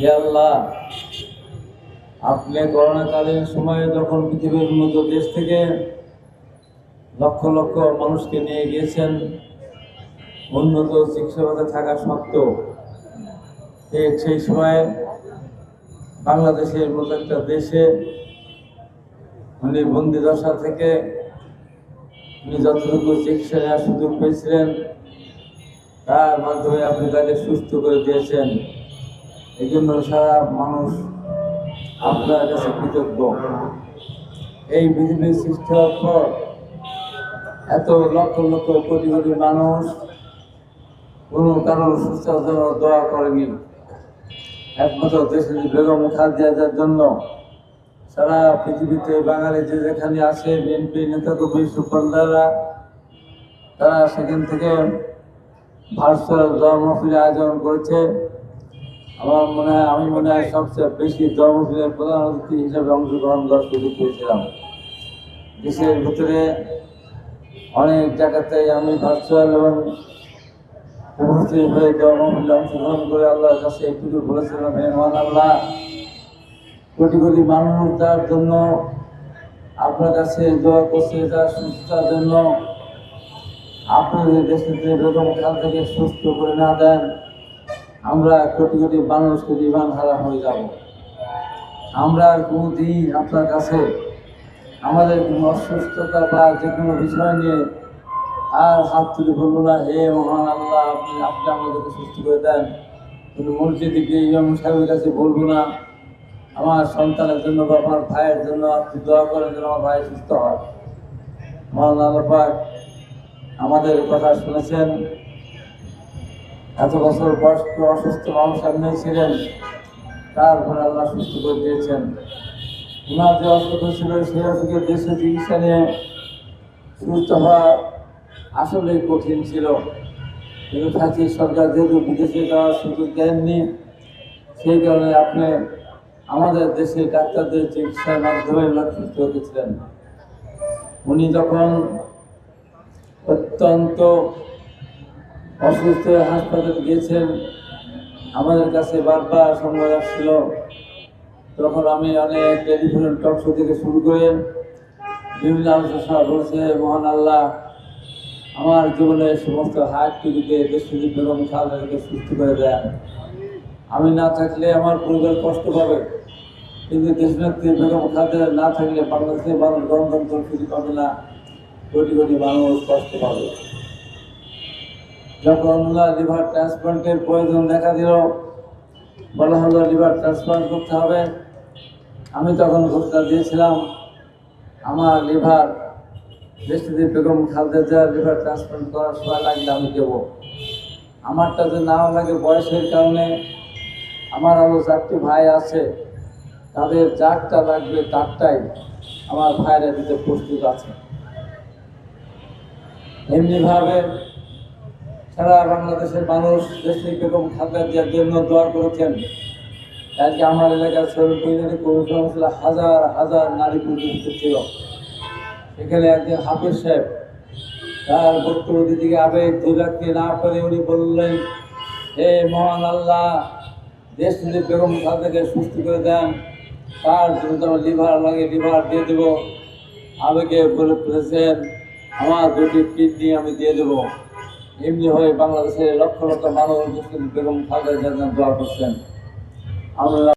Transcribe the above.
হে আল্লাহ, আপনি করোনাকালীন সময়ে যখন পৃথিবীর মতো দেশ থেকে লক্ষ লক্ষ মানুষকে নিয়ে গিয়েছেন, উন্নত ব্যবস্থা থাকা সত্ত্বেও সেই সময়ে বাংলাদেশের মতো একটা দেশে উনি বন্দি দশা থেকে উনি যতটুকু চিকিৎসা নেওয়ার সুযোগ পেয়েছিলেন, তার মাধ্যমে আপনি তাকে সুস্থ করে দিয়েছেন। এই জন্য সারা মানুষ আপনার কাছে কৃতজ্ঞ। এই পৃথিবীর সৃষ্টি হওয়ার পর এত লক্ষ লক্ষ কোটি কোটি মানুষ কোনো কারোর সুস্থতার দোয়া করেনি একমাত্র দেশের বেগম খাদিয়াদের জন্য সারা পৃথিবীতে বাঙালি যে যেখানে আসে বিএনপি নেতাকর্মী সুপারদাররা, তারা সেখান থেকে ভার্চুয়াল ধর্মফির আয়োজন করেছে। আমার মনে হয়, আমি মনে হয় সবচেয়ে বেশি ধর্মফিরের প্রধান অতিথি হিসেবে অংশগ্রহণ করার সুযোগ পেয়েছিলাম। দেশের ভিতরে অনেক জায়গাতে আমি ভার্চুয়াল এবং উপস্থিত হয়ে অংশগ্রহণ করে আল্লাহর কাছে একটু বলেছিলাম, হে মহান আল্লাহ, কোটি কোটি মানুষ তার জন্য আপনার কাছে দোয়া করছে তার সুস্থতার জন্য। আপনাদের দেশের যে বেগম খাল থেকে সুস্থ করে না দেন। আমরা কোটি কোটি মানুষ কোটি ইমান হারা হয়ে যাব। আমরা আর কোনোদিন আপনার কাছে আমাদের কোনো অসুস্থতা বা যে কোনো বিষয় নিয়ে আর হাত তুলে বলব না, হে মহান আল্লাহ, আপনি আপনি আমাদেরকে সুস্থ করে দেন। কোনো মসজিদে গিয়ে ইমাম সাহেবের কাছে বলব না, আমার সন্তানের জন্য বা আমার ভাইয়ের জন্য আপনি দোয়া করেন যেন আমার ভাই সুস্থ হয়। মহান আল্লাহ আমাদের কথা শুনেছেন। এত বছর বয়স্ক, অসুস্থ মানুষ সামনে ছিলেন তারপরে আল্লাহ সুস্থ করে দিয়েছেন। ওনার যে অসুস্থ ছিল সেই অসুখের দেশে চিকিৎসা নিয়ে সুস্থ হওয়া আসলেই কঠিন ছিল। কিন্তু থাকি সরকার যেহেতু বিদেশে যাওয়ার সুযোগ দেননি, সেই কারণে আপনি আমাদের দেশের ডাক্তারদের চিকিৎসার মাধ্যমে সুস্থ হতেছিলেন উনি যখন অত্যন্ত অসুস্থ হয়ে হাসপাতালে গিয়েছেন। আমাদের কাছে বারবার সংবাদ আসছিল। তখন আমি অনেক টেলিফোন টক শো থেকে শুরু করে বিভিন্ন আলোচনা বলছে মহান আল্লাহ। আমার জীবনে সমস্ত হাত টুকুকে দেশটি বেগম খালেদাকে সুস্থ করে দেন আমি না থাকলে আমার পরিবার কষ্ট পাবে। কিন্তু দেশনেত্রী বেগম খালেদা না থাকলে বাংলাদেশের মানুষ গণতন্ত্র ফিরে পাবে না। কোটি কোটি মানুষ কষ্ট পাবে। যখন লিভার ট্রান্সপ্লান্টের প্রয়োজন দেখা দিল, বলা হলো লিভার ট্রান্সপ্লান্ট করতে হবে। আমি তখন ঘোষণা দিয়েছিলাম, আমার লিভার দেশটিতে বেগম খালদা জিয়ার লিভার ট্রান্সপ্লান্ট করার সময় লাগলে আমি দেবো। আমারটা যে না লাগে বয়সের কারণে, আমার আরও চারটি ভাই আছে, তাদের যারটা লাগবে তারটাই আমার ভাইরা দিতে প্রস্তুত আছে। এমনিভাবে সারা বাংলাদেশের মানুষ দেশে বেগম খালেদা দেওয়ার জন্য দোয়া করেছেন। আজকে আমার এলাকার শরীর পরিবারে কমিশন হাজার হাজার নারী পুরুষ ছিল। এখানে একজন হাফিজ সাহেব, তার বক্তব্য দিদিকে আবেগ দুই না পারে উনি বললেন, হে মহান আল্লাহ, দেশ যদি বেগম খালেদাকে সুস্থ করে দেন, তার আমার লিভার লাগে লিভার দিয়ে দেবো। আবেগে বলে ফেলেছেন, আমার দুটি কিডনি আমি দিয়ে দেবো। এমনি হয়ে বাংলাদেশের লক্ষ লক্ষ মানুষ বেগম খালেদা দোয়া করছেন। আমরা